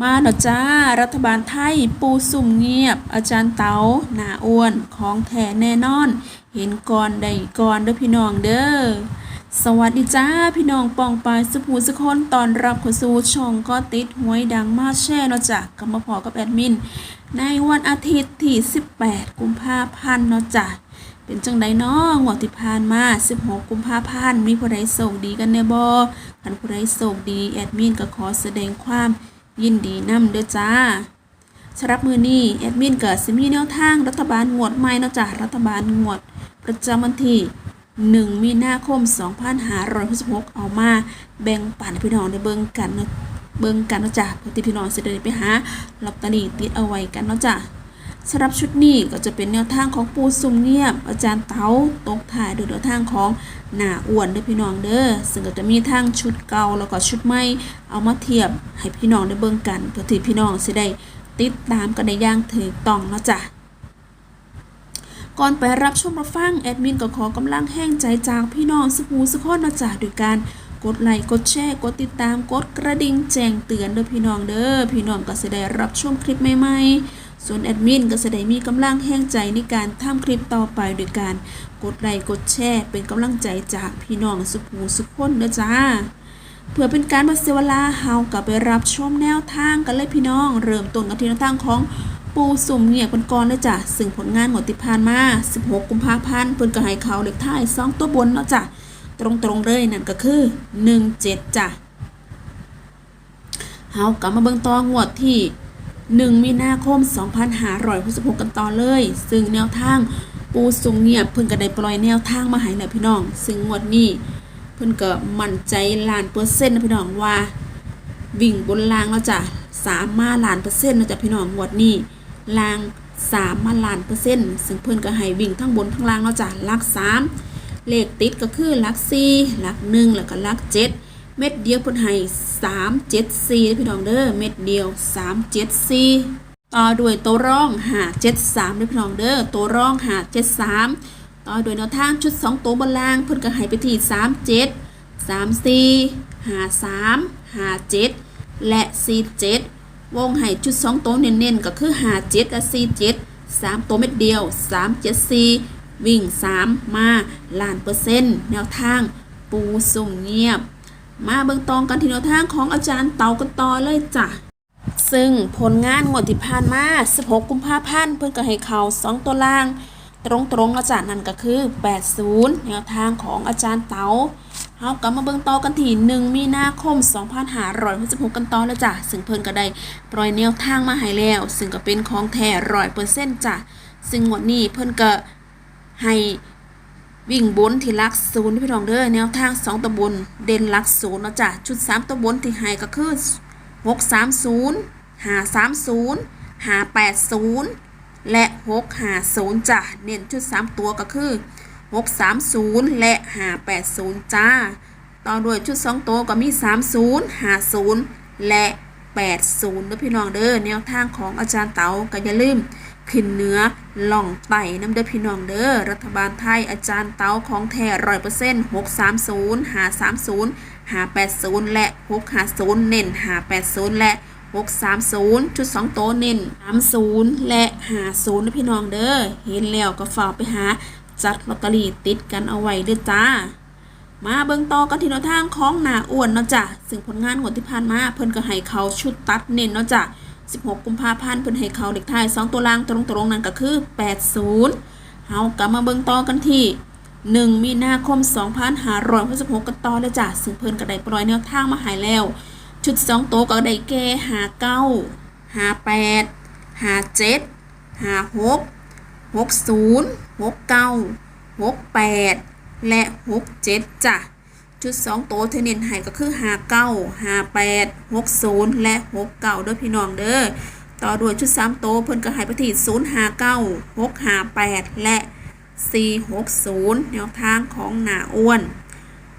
มาเนาะจ้า รัฐบาลไทยปูสุ่มเงียบ อาจารย์เต๋าหนาอ้วนของแท้แน่นอน เห็นก่อนได้ก่อนเด้อพี่น้องเด้อสวัสดีจ้า พี่น้องปองปายสุภูสุคนตอนรับเข้าสู่ช่องก็ติดหวยดังมาแช่เนาะจ้ะกับมาพอกับแอดมิน ในวันอาทิตย์ที่ 18 กุมภาพันธ์เนาะจ้ะเป็นจังไดเนาะงวดที่ผ่านมา 16 กุมภาพันธ์มีผู้ใดโชคดีกันแน่บ่คันผู้ใดโชคดีแอดมินก็ขอแสดงความ ยินดีนำเด้อจ้าสำหรับมือนี้แอดมินเกิดซิมีแนวทางรัฐบาลงวดใหม่นาะจ้ะรัฐบาลงวด ประจำวันที่ 1 มีนาคม 2566เอามาแบ่งปันพี่น้องในเบิงกันเนาะเบิงกันเนาะจ้ะเพื่อที่พี่น้องสิได้ไปหาลอตเตอรี่ติดเอาไว้กันเนาะจ้ะ สำหรับชุดนี้ก็จะเป็นแนวทางของปูซุ่มเงียบอาจารย์เต๋าตกถ่ายโดยแนวทางของหนาอ้วนเด้อพี่น้องเด้อซึ่งก็จะมีทั้งชุดเก่าแล้วก็ชุดใหม่เอามาเทียบให้พี่น้องได้เบิ่งกันเพื่อที่พี่น้องสิได้ติดตามกันได้อย่างถูกต้องนะจ้ะก่อนไปรับชมรับฟังแอดมินก็ขอกำลังแห้งใจจากพี่น้องสุภูสุขคนมาจากด้วยการกดไลค์กดแชร์กดติดตามกดกระดิ่งแจ้งเตือนเด้อพี่น้องเด้อพี่น้องก็จะได้รับชมคลิปใหม่ๆ ส่วนแอดมินก็จะได้มีกำลังแห้งใจในการทำคลิปต่อไปโดยการกดไลค์กดแชร์เป็นกำลังใจจากพี่น้องสุภูสุขคนเด้อจ้า เพื่อเป็นการบ่เสียเวลาเฮากลับไปรับชมแนวทางกันเลยพี่น้อง เริ่มต้นกันที่แนวทางของปูสุ่มเงียบกันก่อนเลยจ้ะซึ่งผลงานหมดที่ผ่านมา 16 กุมภาพันธ์เพิ่นก็ให้เขาเลขท้าย2ตัวบนเนาะจ้ะตรงๆเลยนั่นก็คือ 17จ้ะเฮากลับมาเบิ่งต่องวดที่ 1 มีนาคม 2566 กันต่อเลย ซึ่งแนวทางปูสุงเงียบเพิ่นก็ได้ปล่อยแนวทางมาให้แล้วพี่น้อง ซึ่งงวดนี้เพิ่นก็มั่นใจล้านเปอร์เซ็นต์นะพี่น้องว่า วิ่งบนรางแล้วจ้ะสามมาล้านเปอร์เซ็นต์นะจ้ะพี่น้องงวดนี้รางสามมาล้านเปอร์เซ็นต์ซึ่งเพิ่นก็ให้วิ่งทั้งบนทั้งล่างแล้วจ้ะลักสามเลขติดก็คือลักสี่ลักหนึ่งแล้วก็ลักเจ็ด เม็ดเดียวพิ่นให้สามเจ็ดสี่พี่น้องเด้อเม็ดเดียวสามเจ็ดสี่ต่อด้วยตัวร่องหาเจ็ดสามพี่น้องเด้อตัวร่องหาเจ็ดสามต่อด้วยแนวทางชุดสองตัวบนล่างพิ่นก็ให้ไปที่สามเจ็ดสามสี่หาสามหาเจ็ดและสี่เจ็ดวงให้ชุดสองตัวเน้นๆก็คือหาเจ็ดกับสี่เจ็ดสามตัวเม็ดเดียวสามเจ็ดสี่วิ่งสามมาล้านเปอร์เซ็นต์ แนวทางปูสุ่มเงียบ มาเบิ่งตองกันทีแนวทางของอาจารย์เตากันต่อเลยจ้ะ ซึ่งผลงานงวดที่ผ่านมา 16 กุมภาพันธ์เพิ่นก็ให้เขา2 ตัวล่าง ตรงๆอาจารย์นั่นก็คือ 80 แนวทางของอาจารย์เตาเฮากลับมาเบิ่งต่อกันที่1มีนาคม 2566 กันต่อแล้วจ้ะ ซึ่งเพิ่นก็ได้ปล่อยแนวทางมาให้แล้ว ซึ่งก็เป็นของแท้100%จ้ะ ซึ่งงวดนี้เพิ่นก็ให้ วิ่งบนที่ลักศูนย์พี่น้องเด้อแนวทางสองตะบนเด่นลักศูนย์เนาะจ้ะชุดสามตะบนที่ให้ก็คือหกสามศูนย์หาสามศูนย์หาแปดศูนย์และหกหาศูนย์จ้ะเน้นชุดสามตัวก็คือหกสามศูนย์และห้าแปดศูนย์จ้า ต่อด้วยชุดสองตัวก็มีสามศูนย์หาศูนย์และแปดศูนย์เด้อพี่น้องเด้อแนวทางของอาจารย์เต๋าก็อย่าลืม ขึ้นเนื้อล่องไต่น้ำเด้อพี่น้องเด้อรัฐบาลไทยอาจารย์เต้าของแท้ร้อยเปอร์เซ็นต์หกสามศูนย์หาสามศูนย์หาแปดศูนย์และหกหาศูนย์เน้นหาแปดศูนย์และหกสามศูนย์ชุดสองโตเน้นสามศูนย์และหาศูนย์พี่น้องเด้อเห็นแล้วก็ฝากไปหาจัดลอตเตอรี่ติดกันเอาไว้เด้อจ้า มาเบิ่งต่อกันที่แนวทางของหนาอ้วนเนาะจ้ะซึ่งผลงานงวดที่ผ่านมาเพิ่นก็ให้เขาชุดตัดเน้นเนาะจ้ะ 16 กุมภาพันธ์เพิ่นให้เขาเด็กไทาย 2 ตัวล่างตรงๆนั่นก็คือ 80เฮากลับมาเบิ่งต่อกันที่1มีนาคม 2566กันต่อเลยจ้ะซึ่งเพิ่นก็ได้ปล่อยแนวทางมาให้แล้ว ชุด 2 ตัวก็ได้แก่59 58 57 56 60 69 68 และ 67จ้ะ ชุด2โตเทเนินให้ก็คือ59 58 60และ69เด้อพี่น้องเด้อต่อด้วยชุด3โตเพิ่นก็ให้ไปที่059 658และ460แนวทางของหนาอ้วน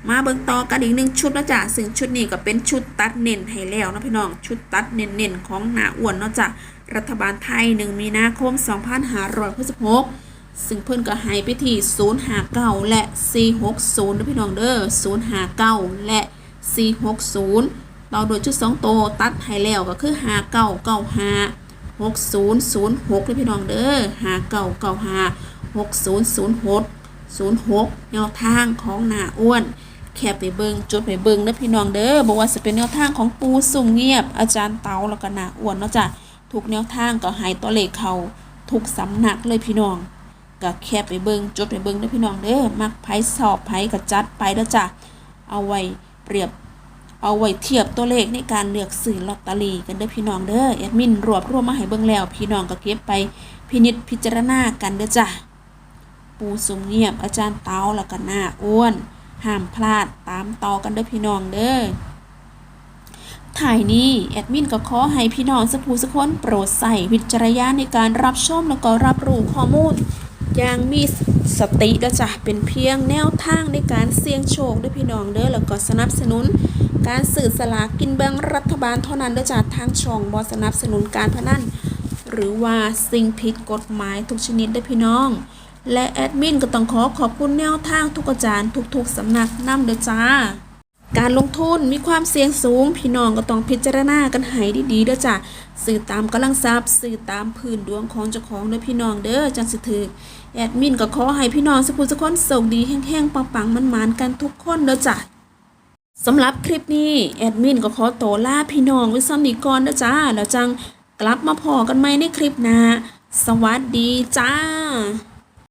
มาเบิ่งต่อกันอีกหนึ่งชุดนะจ๊ะซึ่งชุดนี้ก็เป็นชุดตัดเน้นให้แล้วนะพี่น้องชุดตัดเน้นๆของหนาอ้วนเนาะจ้ะรัฐบาลไทย1มีนาคม 2566 ซึ่งเพิ่นก็ให้ไปที่059และ 460นะพี่น้องเด้อ059 และ 460ต่อโดยชุดสองโตตัดให้แล้วก็คือหาเก้าเก้าหาหกศูนย์ศูนย์หกเลยพี่น้องเด้อหาเก้าเก้าหาหกศูนย์ศูนย์หกศูนย์หกแนวทางของหนาอ้วน แคบไปเบิงจดไปเบิงเด้อพี่น้องเด้อบอกว่าจะเป็นแนวทางของปูสุ่มเงียบ อาจารย์เตาแล้วก็หนาอ้วนเนาะจ้ะทุกแนวทางก็ใหายตัวเลขเขาทุกสำนักเลยพี่น้อง ก็แคบไปเบิงจดไปเบิงเด้อพี่น้องเด้อมักไผสอบไผก็จัดไปเด้อจ้ะเอาไว้เปรียบเอาไว้เทียบตัวเลขในการเลือกซื้อลอตเตอรี่กันเด้อพี่น้องเด้อแอดมินรวบรวมมาให้เบิ่งแล้ว พี่น้องก็เก็บไปพินิจพิจารณากันเด้อจ้ะปูสมเงียบอาจารย์เตาแล้วก็หน้าอ้วน ห้ามพลาดตามต่อกันเด้อพี่น้องเด้อถ่ายนี้แอดมินก็ขอให้พี่น้องสักผู้สักคนโปรดใส่วิจารณญาณในการรับชมแล้วก็รับรู้ข้อมูล อย่างมีสติเด้อจ้ะเป็นเพียงแนวทางในการเสี่ยงโชคด้อพี่น้องเด้อแล้วก็สนับสนุน การสื่อสลากกินแบ่งรัฐบาลเท่านั้นเด้อจ้ะทางช่องบ่สนับสนุนการพนันหรือว่าสิ่งผิดกฎหมายทุกชนิดด้อพี่น้อง และแอดมินก็ต้องขอขอบคุณแนวทางทุกอาจารย์ทุกๆสำนักนำเด้อจ้าการลงทุนมีความเสี่ยงสูง พี่น้องก็ต้องพิจารณากันให้ดีๆเด้อจ้ะสื่อตามกำลังทรัพย์สื่อตามพื้นดวงของเจ้าของเด้อพี่น้องเด้อจังสิถือ แอดมินก็ขอให้พี่น้องสุขุสุขคนส่งดีแห้งๆปังๆมันๆกันทุกคนเด้อจ้ะสำหรับคลิปนี้แอดมินก็ขอโตวลาพี่น้องไว้ซ้ำนี้ก่อนเด้อจ้าแล้วจังกลับมาพอกันใหม่ในคลิปหน้าสวัสดีจ้า